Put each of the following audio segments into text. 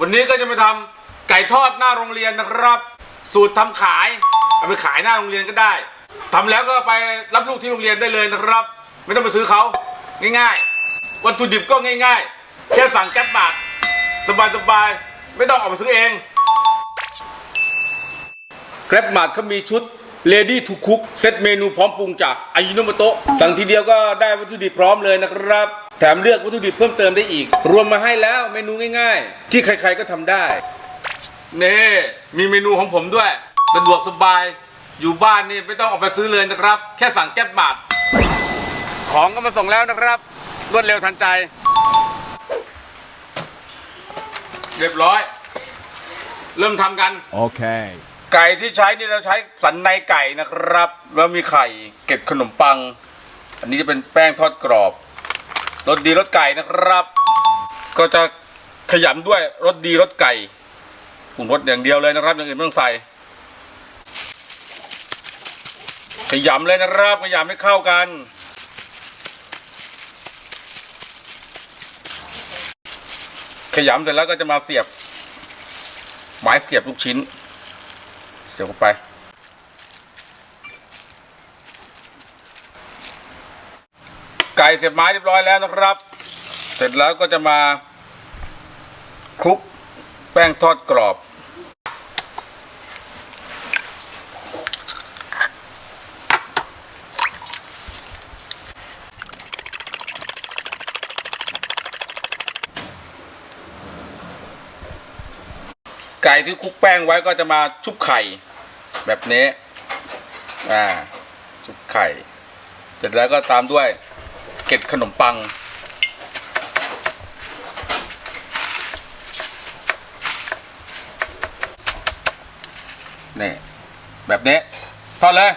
วันนี้ก็จะมาทำไก่ทอดหน้าโรงเรียนนะครับ สูตรทำขายเอาไปขายหน้าโรงเรียนก็ได้ทำแล้วก็ไปรับลูกที่โรงเรียนได้เลยนะครับ ไม่ต้องไปซื้อเขาง่ายๆ วัตถุดิบก็ง่าย ๆ แค่สั่งแก๊ปบาทสบายๆไม่ต้องออกไปซื้อเองแกร็บมาร์ทเขามีชุด Ready to Cook เซตเมนูพร้อมปรุงจากอายุโนโมโตะสั่งทีเดียวก็ได้วัตถุดิบพร้อมเลยนะครับ แถมเลือกวัตถุดิบเพิ่มเติมได้อีก รวมมาให้แล้วเมนูง่ายๆ ที่ใครๆก็ทำได้นี่มีเมนูของผมด้วยสะดวกสบายอยู่บ้านนี่ไม่ต้องออกไปซื้อเลยนะครับ แค่สั่งแก๊บบาทของก็มาส่งแล้วนะครับ รวดเร็วทันใจ เรียบร้อย เริ่มทำกัน Okay. ไก่ที่ใช้นี่เราใช้สันในไก่นะครับ แล้วมีไข่เกล็ดขนมปัง อันนี้จะเป็นแป้งทอดกรอบรสดีรสไก่นะครับ ก็จะขยำด้วยรสดีรสไก่ปรุงรสอย่างเดียวเลยนะครับอย่างอื่นไม่ต้องใส่ ขยำเลยนะครับขยำให้เข้ากัน ขยำเสร็จแล้วก็จะมาเสียบ ไม้เสียบลูกชิ้น เสียบไป ไก่เสียบไม้เรียบร้อยแล้วนะครับ เสร็จแล้วก็จะมาคลุกแป้งทอดกรอบ ไก่ที่คลุกแป้งไว้ก็จะมาชุบไข่ แบบนี้ อ่า จุบไข่เสร็จแล้วก็ตามด้วยเกล็ดขนมปัง นี่ แบบนี้ทอดเลย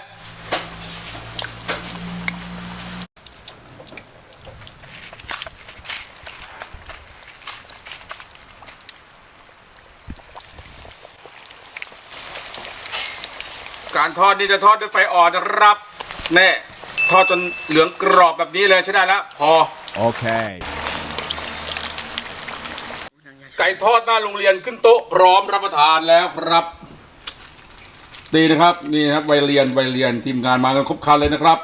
การทอดนี่จะทอดด้วยไฟอ่อนนะครับแน่ทอดจนเหลืองกรอบแบบนี้เลยใช้ได้แล้วพอ Okay. ไก่ทอดหน้าโรงเรียนขึ้นโต๊ะพร้อมรับประทานแล้วครับดีนะครับนี่ครับวัยเรียนวัยเรียนทีมงานมากันครบครันเลยนะครับ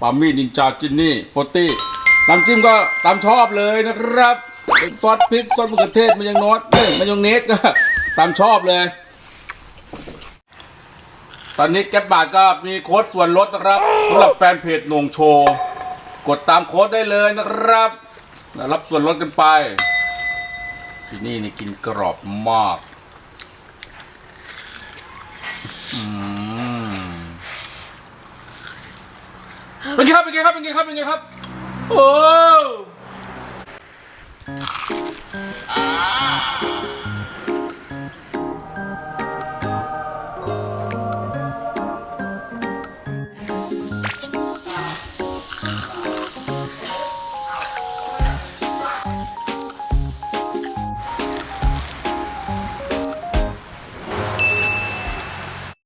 ปามี่นินจาจินนี่โฟตี้น้ำจิ้มก็ตามชอบเลยนะครับเป็นซอสพริกซอสมะเขือเทศมันยังนอสเอ้ยมันยังเนสก็ตามชอบเลย ตอนนี้แก๊บบาทก็มีโค้ดส่วนลดนะครับสำหรับแฟนเพจหนงโชว์ กดตามโค้ดได้เลยนะครับ รับส่วนลดกันไปที่นี่นี่กินกรอบมากเป็นไงครับเป็นไงครับเป็นไงครับเป็นไงครับ โอ้